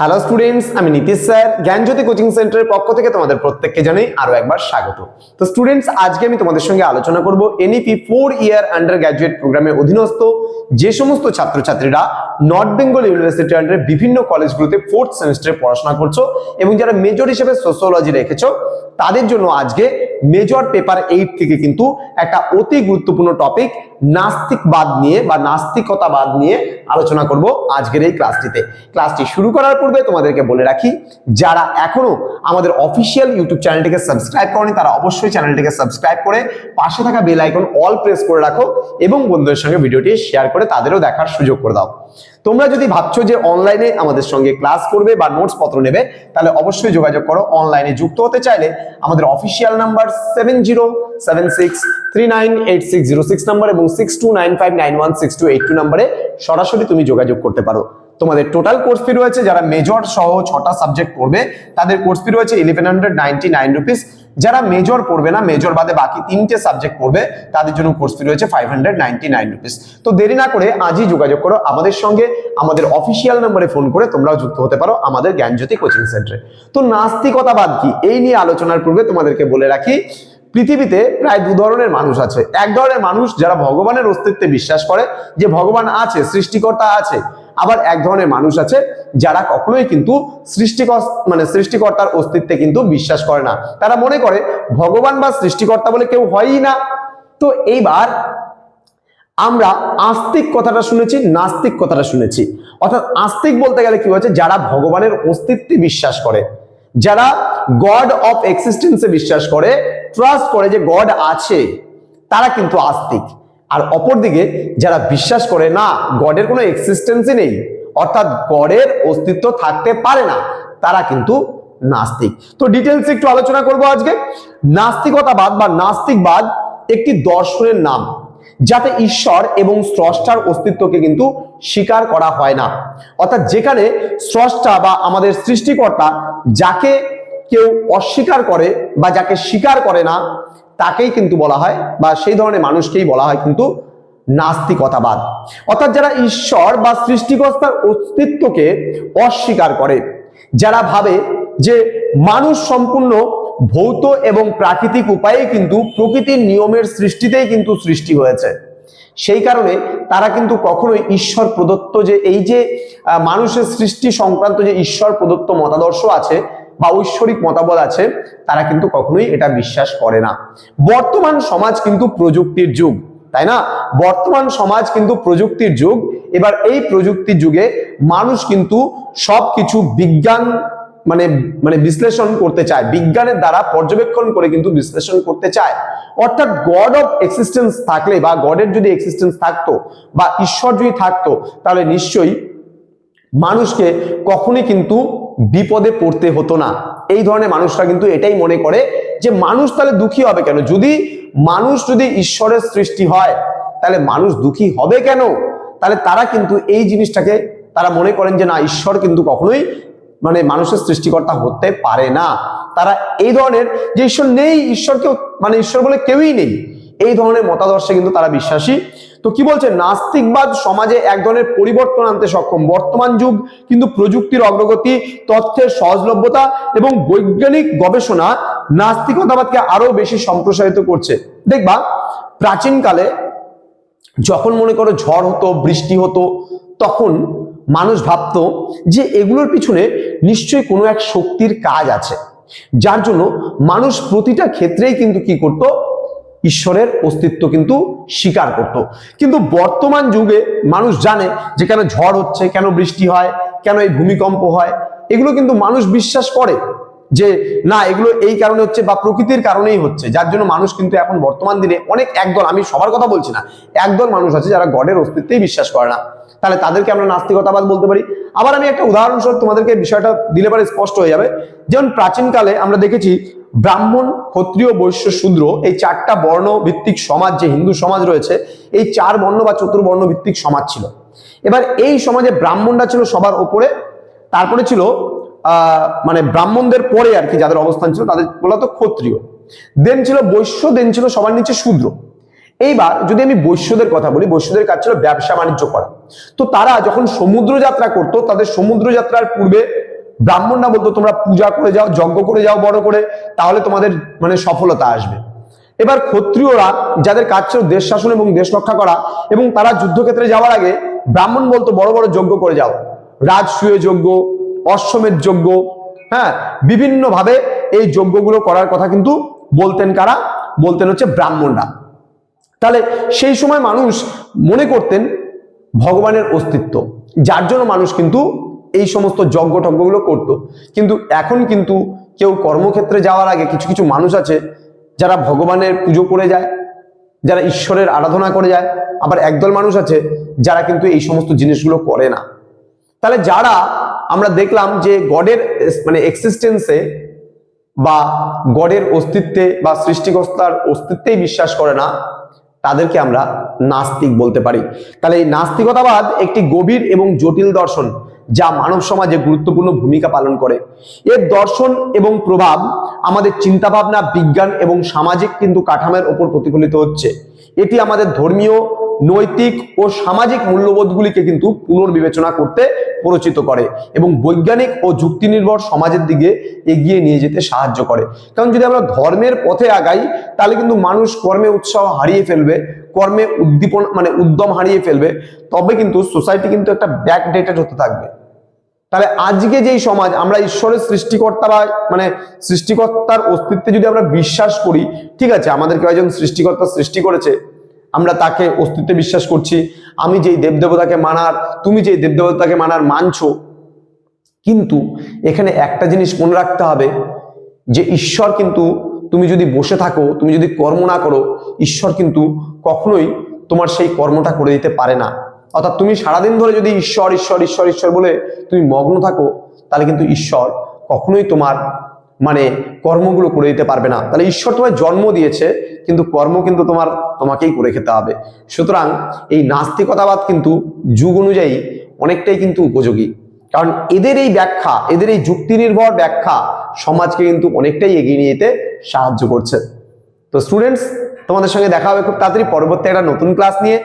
Hello students আমি Nitish sir, জ্ঞানজ্যোতি coaching সেন্টারের পক্ষ থেকে তোমাদের প্রত্যেককে জানাই আরও একবার স্বাগত। তো স্টুডেন্টস আজকে আমি তোমাদের সঙ্গে আলোচনা করব NEP four year undergraduate প্রোগ্রামের অধীনস্থ যে সমস্ত ছাত্রছাত্রীরা নর্থ বেঙ্গল ইউনিভার্সিটি আন্ডারে বিভিন্ন কলেজগুলোতে ফোর্থ সেমিস্টারে পড়াশোনা করছ এবং যারা মেজর হিসেবে সোশ্যোলজি রেখেছো, তাদের জন্য আজকে মেজর পেপার এইট থেকে কিন্তু একটা অতি গুরুত্বপূর্ণ টপিক নাস্তিকবাদ নিয়ে বা নাস্তিকতাবাদ নিয়ে আলোচনা করব আজকের এই ক্লাসটিতে। ক্লাসটি শুরু করার পূর্বে তোমাদেরকে বলে রাখি, যারা এখনও আমাদের অফিসিয়াল ইউটিউব চ্যানেলটিকে সাবস্ক্রাইব করেনি, তারা অবশ্যই চ্যানেলটিকে সাবস্ক্রাইব করে পাশে থাকা বেল আইকন অল প্রেস করে রাখো এবং বন্ধুদের সঙ্গে ভিডিওটি শেয়ার করে তাদেরও দেখার সুযোগ করে দাও। তোমরা যদি ভাবছ যে অনলাইনে আমাদের সঙ্গে ক্লাস করবে বা নোটস পত্র নেবে, তাহলে অবশ্যই যোগাযোগ করো। অনলাইনে যুক্ত হতে চাইলে আমাদের official number seven zero seven six three nine eight six zero six number এবং six two nine five nine one six two eight two নাম্বারে সরাসরি তুমি যোগাযোগ করতে পারো। তোমাদের টোটাল কোর্স ফি রয়েছে, যারা মেজর সহ ছটা সাবজেক্ট পড়বে, তাদের কোর্স ফি রয়েছে eleven hundred ninety nine rupees যারা মেজর পড়বে না মেজর বাদে বাকি তিনটে সাবজেক্ট পড়বে, তাদের জন্য কোর্স ফি রয়েছে five hundred ninety nine rupees তো দেরি না করে আজই যোগাযোগ করো আমাদের সঙ্গে, আমাদের অফিসিয়াল নম্বরে ফোন করে তোমরাও যুক্ত হতে পারো আমাদের জ্ঞানজ্যোতি কোচিং সেন্টারে তো নাস্তিকতাবাদ কি? এই নিয়ে আলোচনার পূর্বে তোমাদেরকে বলে রাখি পৃথিবীতে প্রায় দু ধরনের মানুষ আছে। এক ধরনের মানুষ যারা ভগবানের অস্তিত্বে বিশ্বাস করে, যে ভগবান আছে, সৃষ্টিকর্তা আছে। আবার এক ধরনের মানুষ আছে যারা কখনোই কিন্তু সৃষ্টিকর মানে সৃষ্টিকর্তার অস্তিত্বে কিন্তু বিশ্বাস করে না। তারা মনে করে ভগবান বা সৃষ্টিকর্তা বলে কেউ হয়ই না। তো এইবার আমরা আস্তিক কথাটা শুনেছি, নাস্তিক কথাটা শুনেছি। অর্থাৎ আস্তিক বলতে গেলে কি হয়েছে? যারা ভগবানের অস্তিত্বে বিশ্বাস করে, যারা গড অফ এক্সিস্টেন্সে বিশ্বাস করে ট্রাস্ট করে যে গড আছে, তারা কিন্তু আস্তিক। আর অপরদিকে, যারা বিশ্বাস করে, না গডের কোনো এক্সিস্টেন্সই নেই, অর্থাৎ গডের অস্তিত্ব থাকতে পারে না, তারা কিন্তু নাস্তিক। তো ডিটেলস একটু আলোচনা করব আজকে। নাস্তিকতাবাদ বা নাস্তিকবাদ একটি দর্শনের নাম, যাতে ঈশ্বর এবং স্রষ্টার অস্তিত্বকে কিন্তু স্বীকার করা হয় না। অর্থাৎ যেখানে স্রষ্টা বা আমাদের সৃষ্টিকর্তা, যাকে কেউ অস্বীকার করে বা যাকে স্বীকার করে না, তাকেই কিন্তু বলা হয় বা সেই ধরনের মানুষকেই বলা হয় কিন্তু নাস্তিকতাবাদ। অর্থাৎ যারা ঈশ্বর বা সৃষ্টিকর্তার অস্তিত্বকে অস্বীকার করে, যারা ভাবে যে মানুষ সম্পূর্ণ ভৌত এবং প্রাকৃতিক উপায়ে কিন্তু প্রকৃতির নিয়মের সৃষ্টিতেই কিন্তু সৃষ্টি হয়েছে। সেই কারণে তারা কিন্তু কখনোই ঈশ্বর প্রদত্ত যে এই যে মানুষের সৃষ্টি সংক্রান্ত যে ঈশ্বর প্রদত্ত মতাদর্শ আছে বা ঐশ্বরিক মতামত আছে, তারা কিন্তু কখনোই এটা বিশ্বাস করে না। বর্তমান সমাজ কিন্তু প্রযুক্তির যুগ, তাই না? বর্তমান সমাজ কিন্তু প্রযুক্তির যুগ, এবার এই প্রযুক্তির যুগে মানুষ কিন্তু সবকিছু বিজ্ঞান মানে মানে বিশ্লেষণ করতে চায়, বিজ্ঞানের দ্বারা পর্যবেক্ষণ করে কিন্তু বিশ্লেষণ করতে চায়। অর্থাৎ গড অফ এক্সিস্টেন্স থাকলে বা গডের যদি এক্সিস্টেন্স থাকতো বা ঈশ্বর যদি থাকতো, তাহলে নিশ্চয়ই মানুষকে কখনই কিন্তু বিপদে পড়তে হতো না। এই ধরনের মানুষরা কিন্তু এটাই মনে করে যে মানুষ তাহলে দুঃখী হবে কেন? যদি মানুষ যদি ঈশ্বরের সৃষ্টি হয়, তাহলে মানুষ দুঃখী হবে কেন? তাহলে তারা কিন্তু এই জিনিসটাকে তারা মনে করেন যে না, ঈশ্বর কিন্তু কখনোই মানে মানুষের সৃষ্টিকর্তা হতে পারে না। তারা এই ধরনের যে ঈশ্বর নেই ঈশ্বরকে মানে ঈশ্বর বলে কেউই নেই। এই ধরনের মতাদর্শে কিন্তু তারা বিশ্বাসী। তো কি বলছে নাস্তিকবাদ সমাজে এক ধরনের পরিবর্তন আনতে সক্ষম। বর্তমান যুগ কিন্তু প্রযুক্তির অগ্রগতি, তথ্যের সহজলভ্যতা এবং বৈজ্ঞানিক গবেষণা নাস্তিকতাবাদকে আরও বেশি সম্প্রসারিত করছে। দেখবা, প্রাচীনকালে যখন মনে করো ঝড় হতো, বৃষ্টি হতো, তখন মানুষ ভাবতো যে এগুলোর পিছনে নিশ্চয়ই কোনো এক শক্তির কাজ আছে। যার জন্য মানুষ প্রতিটা ক্ষেত্রেই কিন্তু কি করত? ঈশ্বরের অস্তিত্ব কিন্তু স্বীকার করত। কিন্তু বর্তমান যুগে মানুষ জানে যে কেন ঝড় হচ্ছে, কেন বৃষ্টি হয়, কেন এই ভূমিকম্প হয়। এগুলো কিন্তু মানুষ বিশ্বাস করে যে, না, এগুলো এই কারণে হচ্ছে বা প্রকৃতির কারণেই হচ্ছে। যার জন্য মানুষ কিন্তু এখন বর্তমান দিনে অনেক একদল, আমি সবার কথা বলছি না, একদল মানুষ আছে যারা গডের অস্তিত্বেই বিশ্বাস করে না। তাহলে তাদেরকে আমরা নাস্তিকতাবাদ বলতে পারি। আবার আমি একটা উদাহরণস্বরূপ তোমাদেরকে বিষয়টা দিলে পরে স্পষ্ট হয়ে যাবে। যেমন প্রাচীনকালে আমরা দেখেছি ব্রাহ্মণ, ক্ষত্রিয়, বৈশ্য, শূদ্র, এই চারটা বর্ণ ভিত্তিক সমাজ, যে হিন্দু সমাজ রয়েছে, এই চার বর্ণ বা চতুর্বর্ণ ভিত্তিক সমাজ ছিল। এবার এই সমাজে ব্রাহ্মণরা ছিল সবার ওপরে, তারপরে ছিল মানে ব্রাহ্মণদের পরে আর কি যাদের অবস্থান ছিল, তাদের বলা তো ক্ষত্রিয়। দেন ছিল বৈশ্য, দেন ছিল সবার নিচে শূদ্র। এইবার যদি আমি বৈশ্যদের কথা বলি, বৈশ্যদের কাজ ছিল ব্যবসা বাণিজ্য করা। তো তারা যখন সমুদ্র যাত্রা করতো, তাদের সমুদ্র যাত্রার পূর্বে ব্রাহ্মণরা বলতো তোমরা পূজা করে যাও, যজ্ঞ করে যাও বড় করে, তাহলে তোমাদের মানে সফলতা আসবে। এবার ক্ষত্রিয়রা যাদের কাজ ছিল দেশ শাসন এবং দেশ রক্ষা করা এবং তারা যুদ্ধক্ষেত্রে যাওয়ার আগে ব্রাহ্মণ বলতো, বড় বড় যজ্ঞ করে যাও। রাজসূয় যজ্ঞ, অশ্বমেধ যজ্ঞ হ্যাঁ বিভিন্ন ভাবে এই যজ্ঞগুলো করার কথা কিন্তু বলতেন কারা? বলতেন হচ্ছে ব্রাহ্মণরা। তাহলে সেই সময় মানুষ মনে করতেন ভগবানের অস্তিত্ব, যার জন্য মানুষ কিন্তু এই সমস্ত যজ্ঞ টজ্ঞগুলো করত। কিন্তু এখন কিন্তু কেউ কর্মক্ষেত্রে যাওয়ার আগে কিছু কিছু মানুষ আছে যারা ভগবানের পুজো করে যায়, যারা ঈশ্বরের আরাধনা করে যায়। আবার একদল মানুষ আছে যারা কিন্তু এই সমস্ত জিনিসগুলো করে না। তাহলে যারা আমরা দেখলাম যে গডের মানে এক্সিস্টেন্সে বা গডের অস্তিত্বে বা সৃষ্টিকর্তার অস্তিত্বেই বিশ্বাস করে না, তাদেরকে আমরা নাস্তিক বলতে পারি। তাহলে এই নাস্তিকতাবাদ একটি গভীর এবং জটিল দর্শন। যা মানব সমাজে গুরুত্বপূর্ণ ভূমিকা পালন করে। এর দর্শন এবং প্রভাব আমাদের চিন্তাভাবনা, বিজ্ঞান এবং সামাজিক কিন্তু কাঠামোর ওপর প্রতিফলিত হচ্ছে। এটি আমাদের ধর্মীয়, নৈতিক ও সামাজিক মূল্যবোধগুলিকে কিন্তু পুনর্বিবেচনা করতে প্ররোচিত করে এবং বৈজ্ঞানিক ও যুক্তি নির্ভর সমাজের দিকে এগিয়ে নিয়ে যেতে সাহায্য করে। কারণ যদি আমরা ধর্মের পথে আগাই, তাহলে কিন্তু মানুষ কর্মে উৎসাহ হারিয়ে ফেলবে, কর্মে উদ্দীপন মানে উদ্যম হারিয়ে ফেলবে, তবে কিন্তু সোসাইটি কিন্তু একটা ব্যাকডেটেড হতে থাকবে। তাহলে আজকে যেই সমাজ, আমরা ঈশ্বরের সৃষ্টিকর্তা বা মানে সৃষ্টিকর্তার অস্তিত্বে যদি আমরা বিশ্বাস করি, ঠিক আছে আমাদেরকে একজন সৃষ্টিকর্তা সৃষ্টি করেছে, আমরা তাকে অস্তিত্বে বিশ্বাস করছি, আমি যেই দেবদেবতাকে মানার, তুমি যেই দেবদেবতাকে মানার মানছো, কিন্তু এখানে একটা জিনিস মনে রাখতে হবে, যে ঈশ্বর কিন্তু তুমি যদি বসে থাকো, তুমি যদি কর্ম না করো, ঈশ্বর কিন্তু কখনোই তোমার সেই কর্মটা করে দিতে পারে না। অর্থাৎ তুমি সারাদিন ধরে যদি ঈশ্বর ঈশ্বর ঈশ্বর ঈশ্বর বলে তুমি মগ্ন থাকো, তাহলে কিন্তু ঈশ্বর কখনোই তোমার মানে কর্মগুলো করে দিতে পারবে না। তাহলে ঈশ্বর তোমায় জন্ম দিয়েছে, কিন্তু কর্ম কিন্তু তোমার, তোমাকেই করে খেতে হবে। সুতরাং এই নাস্তিকতাবাদ কিন্তু যুগ অনুযায়ী অনেকটাই কিন্তু উপযোগী। কারণ এদের এই ব্যাখ্যা, এদের এই যুক্তি নির্ভর ব্যাখ্যা সমাজকে কিন্তু অনেকটাই এগিয়ে নিয়ে যেতে সাহায্য করছে। তো স্টুডেন্টস তোমাদের সঙ্গে দেখা হবে খুব তাড়াতাড়ি। পরবর্তী একটা নতুন ক্লাস নিয়ে।